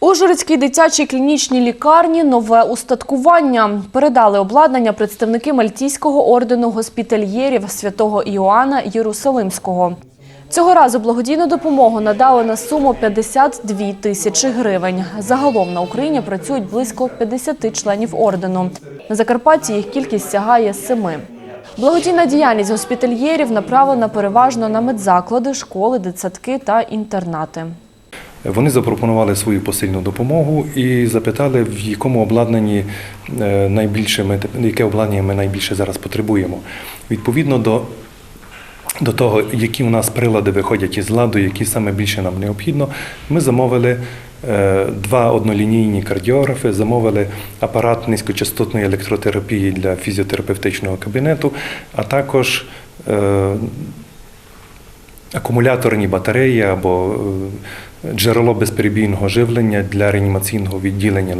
Ужгородській дитячій клінічній лікарні нове устаткування. Передали обладнання представники Мальтійського ордену госпітальєрів святого Іоанна Єрусалимського. Цього разу благодійну допомогу надали на суму 52 тисячі гривень. Загалом на Україні працюють близько 50 членів ордену. На Закарпатті їх кількість сягає семи. Благодійна діяльність госпітальєрів направлена переважно на медзаклади, школи, дитсадки та інтернати. Вони запропонували свою посильну допомогу і запитали, в якому обладнанні е, найбільше ми яке обладнання ми найбільше зараз потребуємо. Відповідно до, до того, які у нас прилади виходять із ладу, які саме більше нам необхідно, ми замовили е, два однолінійні кардіографи, замовили апарат низькочастотної електротерапії для фізіотерапевтичного кабінету, а також е, акумуляторні батареї або джерело безперебійного живлення для реанімаційного відділення.